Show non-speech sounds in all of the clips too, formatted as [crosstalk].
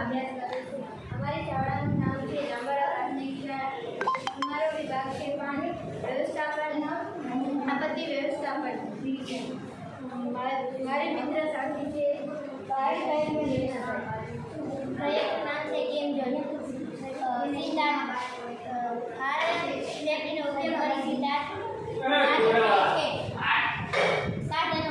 અભ્યાસ કરું છું. અમારી શાળાનું નામ છે પ્રાથમિક શાળા અમારો વિભાગ છે પાણી, વ્યવસ્થાપન, આપત્તિ વ્યવસ્થાપન. મારા- મારી મિત્ર સાથી છે. પાણી સાહેબનું નિરીક્ષણ. પ્રયત્ન નામ છે કેમ જોન સીતા ભારત ઇલેક્ટ્રિકનો ઉપયોગ કરી સીતા સાધનો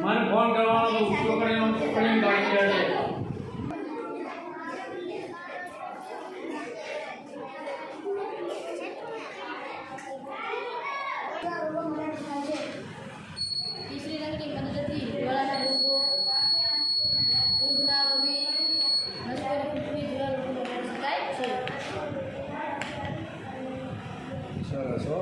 મને ફોન કરવાનો છોકરીનો છોકરીને ગાડી ચડે તીસરી રંગની મદદથી જ્વાળાના લોકો ઊંઘના આવી નસકોરી પૃથ્વી જેવા લોકોને કરી શકાય છે સરસ હો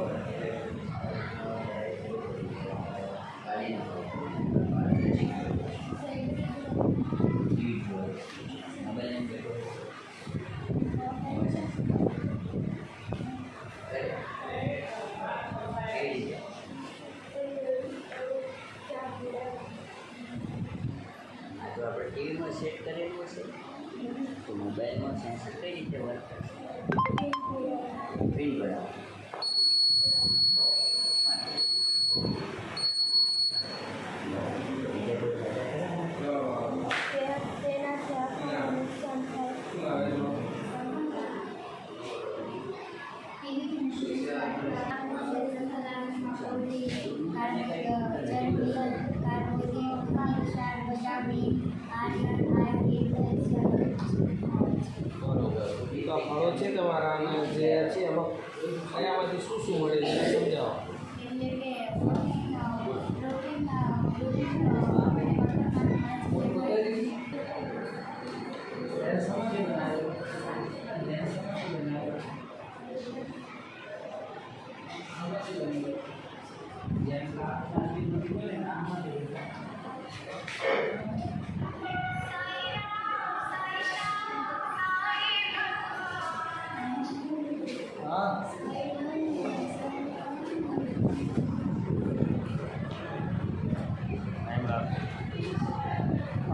સેટ કરેલું હશે. તો મોબાઈલમાં સેન્સર કઈ રીતે વર્ક કરશે? પિન બરાબર તમારા જે છે એમાં એનામાંથી શું શું મળે છે સમજાવો. હા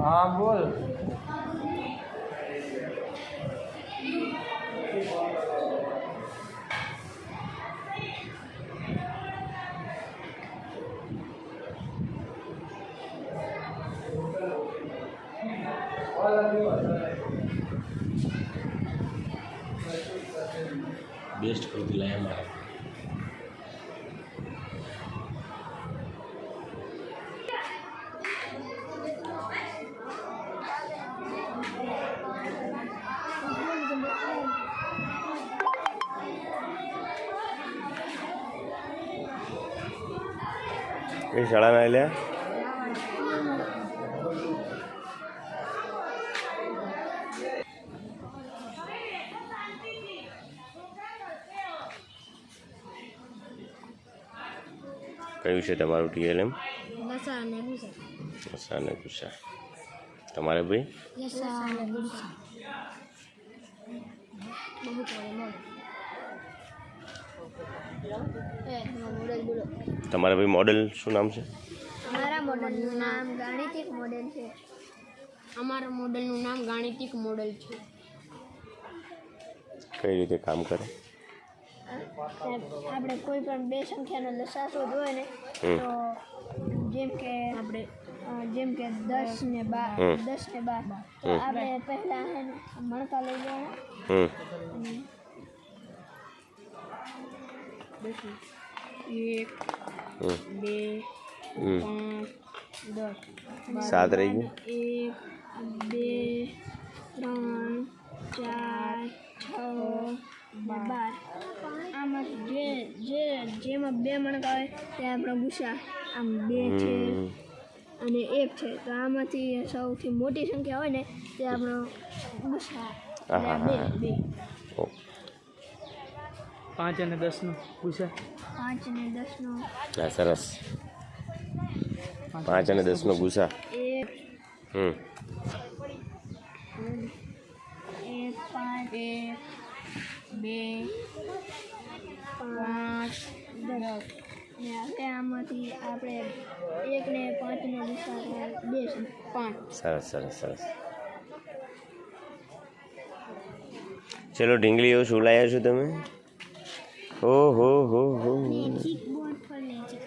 હા બોલ. બેસ્ટ કૃતિ લાયા મારા કઈ શાળાના એટલે કયું છે તમારું ટીએલએમ? મસાને ગુસ્સા તમારે ભાઈ? બહુ મોડલ ભાઈ મોડેલ શું નામ છે? અમારા મોડલનું નામ ગાણિતિક મોડેલ છે. અમારા મોડેલનું નામ ગાણિતિક મોડેલ છે. કઈ રીતે કામ કરે? આપણે કોઈ પણ બે સંખ્યાનો લસા જોઈએ હોય ને તો જેમ કે આપણે જેમ કે દસ ને બાર દસ ને બાર તો આપણે પહેલા મણકા લઈ લેવાના હમ. એક બે દસ સાત રહી ગયું. એક બે ત્રણ ચાર છ બાર. આમાં જે જે જેમાં બે મણકા હોય તે આપણો ગુસ્સા આમ બે છે અને એક છે. તો આમાંથી સૌથી મોટી સંખ્યા હોય ને તે આપણો ગુસ્સા બે બે. પાંચ અને દસનું પૂછે. પાંચ ને દસનો. હા સરસ. પાંચ અને દસનો ગુસા એક હમ. એક પાંચ એક બે પાંચ દસ. ને હવે આમાંથી આપણે સાત બે પાંચ. સરસ સરસ સરસ. ચલો ઢીંગલીઓ શું લાવ્યા છો તમે? હો હો હો હો મેજિક બોર્ડ પર મેજિક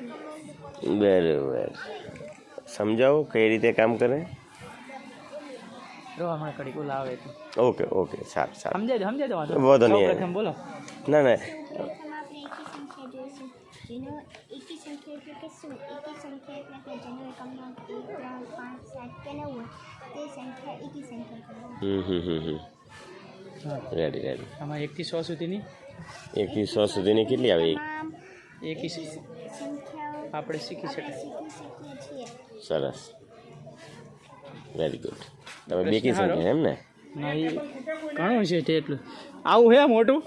બરાબર સમજાવો કઈ રીતે કામ કરે જો હમણાં કડી કોલ આવે તો ઓકે ઓકે સારું સારું સમજાય સમજાય તો વાંધો વાંધો નહીં. સૌપ્રથમ બોલો ના ના પ્રથમ આપણે એકી સંખ્યા જોઈશું જેનો એકી સંખ્યા એટલે કે શું એકી સંખ્યા એટલે કે જેનો એકમમાં એક ત્રણ પાંચ સાત કે નવ હોય તે સંખ્યા એકી સંખ્યા કહેવાય હમ હમ હમ હમ હા રેડી રેડી આમાં એકથી સો સુધીની એકથી સો સુધીની કેટલી આવે? એક આપણે શીખી શકીએ. સરસ. વેરી ગુડ તમે બેકી સંખ્યા એમ ને? ઘણું છે તે એટલું. આવું હે મોટું?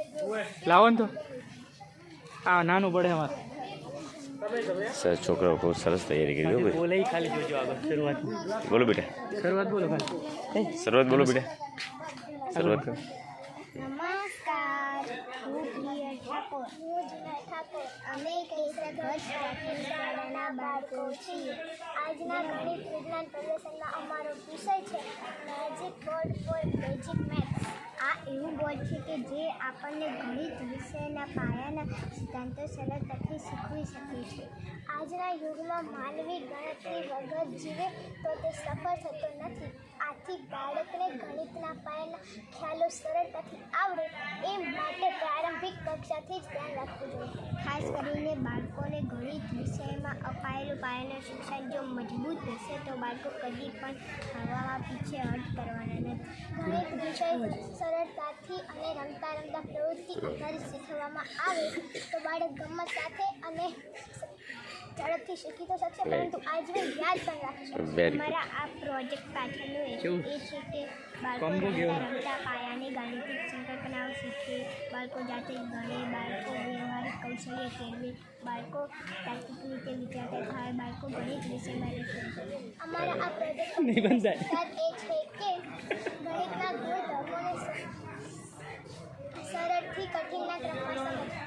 લાવો ને તો. આ નાનું પડે અમારે. સર છોકરાઓ ખૂબ સરસ તૈયારી કરી બોલે ખાલી જોજો આગળ શરૂઆત બોલો બેટા. શરૂઆત બોલો ખાલી. શરૂઆત બોલો બેટા. શરૂઆત. નમસ્કાર. હું પ્રિય ઠાકોર. હું જીના ઠાકોર અમે કેસર ધ્વજ પ્રાથમિક શાળાના બાળકો છીએ. આજના ગણિત વિજ્ઞાન પ્રદર્શનમાં અમારો વિષય છે magic board for basic maths આ એવું બોર્ડ છે કે જે આપણને ગણિત વિષયના પાયાના સિદ્ધાંતો સરળતાથી શીખવી શકે છે. આજના યુગમાં માનવી ગણતરી વગર જીવે તો તે સફળ થતો નથી. આથી બાળકને ગણિતના પાયાના ખ્યાલો સરળતાથી આવડે એ માટે પ્રારંભિક કક્ષાથી જ ધ્યાન રાખવું જોઈએ. ખાસ કરીને બાળકોને ગણિત વિષયમાં અપાયેલું પાયાનું શિક્ષણ જો મજબૂત હશે તો બાળકો કદી પણ હવામાં પીછે હટ કરવાના નથી. ગણિત વિષય સરળતાથી અને રમતા રમતા પ્રવૃત્તિ આધારિત શીખવવામાં આવે તો બાળક ગમત સાથે અને ઝડપથી શીખી તો શકશે પરંતુ આજીવન યાદ પણ રાખી શકશે મારા આ પ્રોજેક્ટ પાછળનું એ છે કે બાળકો રમતા પાયાની ગાણિતિક સંકલ્પનાઓ શીખે બાળકો જાતે ગણે બાળકો વ્યવહારિક કૌશલ્ય કેળવે બાળકો તાર્કિક રીતે વિચારતા થાય બાળકો ગણિત વિષયમાં રસ અમારા આ પ્રોજેક્ટ [laughs] નિબંધ એ છે કે ગણિતના ગુણ ધર્મોને સરળથી કઠિનના ક્રમમાં સમજવા.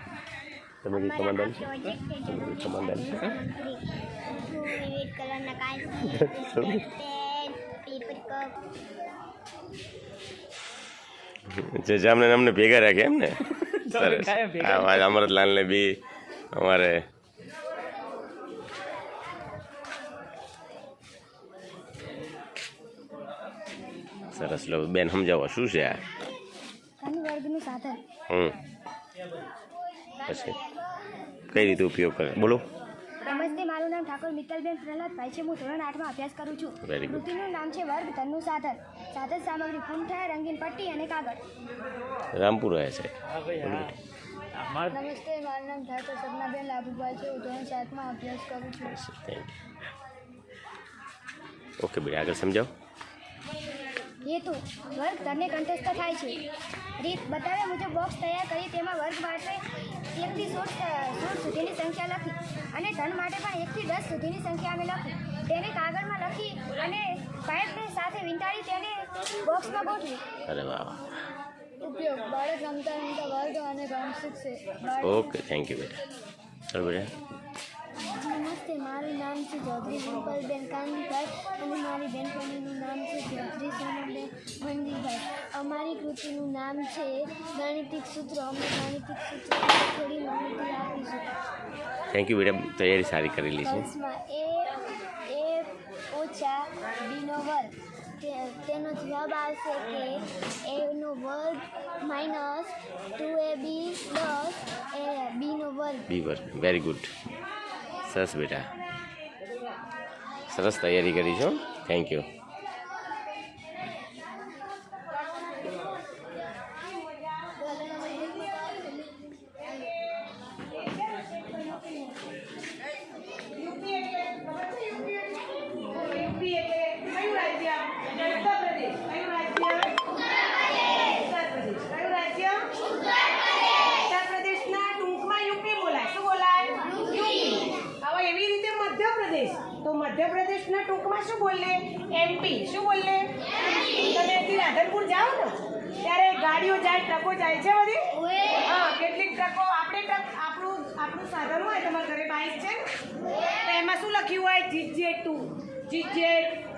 તમે કઈ કમાન્ડ આ આપશો પ્રોજેક્ટ હેઠળ કમાન્ડ આપશો વિવિધ કલરના કાગળ પેપર કપ. જે જામને અમને ભેગા રાખે એમ ને? [laughs] સરસ. અમરતલાલને બી અમારે સરસ. લો બેન સમજાવો શું છે આ? વર્ગનું સાધન. હમ. પછી કઈ રીતે ઉપયોગ કરે? બોલો. નમસ્તે મારું નામ ઠાકોર મિત્તલબેન પ્રહલાદભાઈ છે. હું ધોરણ આઠમાં અભ્યાસ કરું છું. કૃતિનું નામ છે વર્ગ ધનનું સાધન. સાધન સામગ્રી પૂંઠા રંગીન પટ્ટી અને કાગળ. રામપુર રહે છે. હા ભાઈ હા. અમારે નમસ્તે મારું નામ ઠાકોર સપનાબેન લાભુભાઈ છે. હું ધોરણ સાતમાં અભ્યાસ કરું છું. ઓકે બેટા આગળ સમજાવો. હેતુ. વર્ગ ધનને કંઠસ્થ થાય છે. રીત બતાવ્યા મુજબ બોક્સ તૈયાર કરી તેમાં વર્ગ માટે એકથી સોળ સોળ સુધીની સંખ્યા લખી અને ધન માટે પણ એકથી દસ સુધીની સંખ્યા અમે લખી. તેને કાગળમાં લખી અને પાઇપને સાથે વીંટાળી તેને બોક્સમાં ગોઠવી. અરે વાહ. ઉપયોગ. બાળક રમતા રમતા વર્ગ અને ગામ શીખશે ઓકે થેન્ક યુ બેટા. બેટા નમસ્તે મારું નામ છે ચૌધરી ગોપાલબેન કાનજીભાઈ અને મારી બહેનપણીનું નામ છે ચૌધરી સોનમબેન મંદીભાઈ અમારી કૃતિનું નામ છે ગાણિતિક સૂત્રો. અમે ગાણિતિક સૂત્રો થોડી માહિતી આપીશું. થેન્ક યુ મેડમ તૈયારી સારી કરેલી છે. એ એ ઓછા બીનો વર્ગ. તેનો જવાબ આવશે કે એનો વર્ગ minus two A B plus A બીનો વર્ગ. બી વર્ક વેરી ગુડ સરસ બેટા. સરસ તૈયારી કરી છો થેન્ક યુ કયું રાજ્ય ઉત્તર પ્રદેશના ટૂંકમાં યુપી બોલાય શું બોલાય યુપી હવે એવી રીતે મધ્યપ્રદેશ. તો મધ્યપ્રદેશના ટૂંકમાં શું બોલે? એમપી શું બોલે? તમે અહીંથી રાધનપુર જાઓ ને? ત્યારે ગાડીઓ જાય, ટ્રકો જાય છે બધી? હા, કેટલીક ટ્રકો, આપણે ટ્રક, આપણું આપણું સાધન હોય, તમારા ઘરે બાઇક છે તો એમાં શું લખ્યું હોય? GJ two જીજેટ.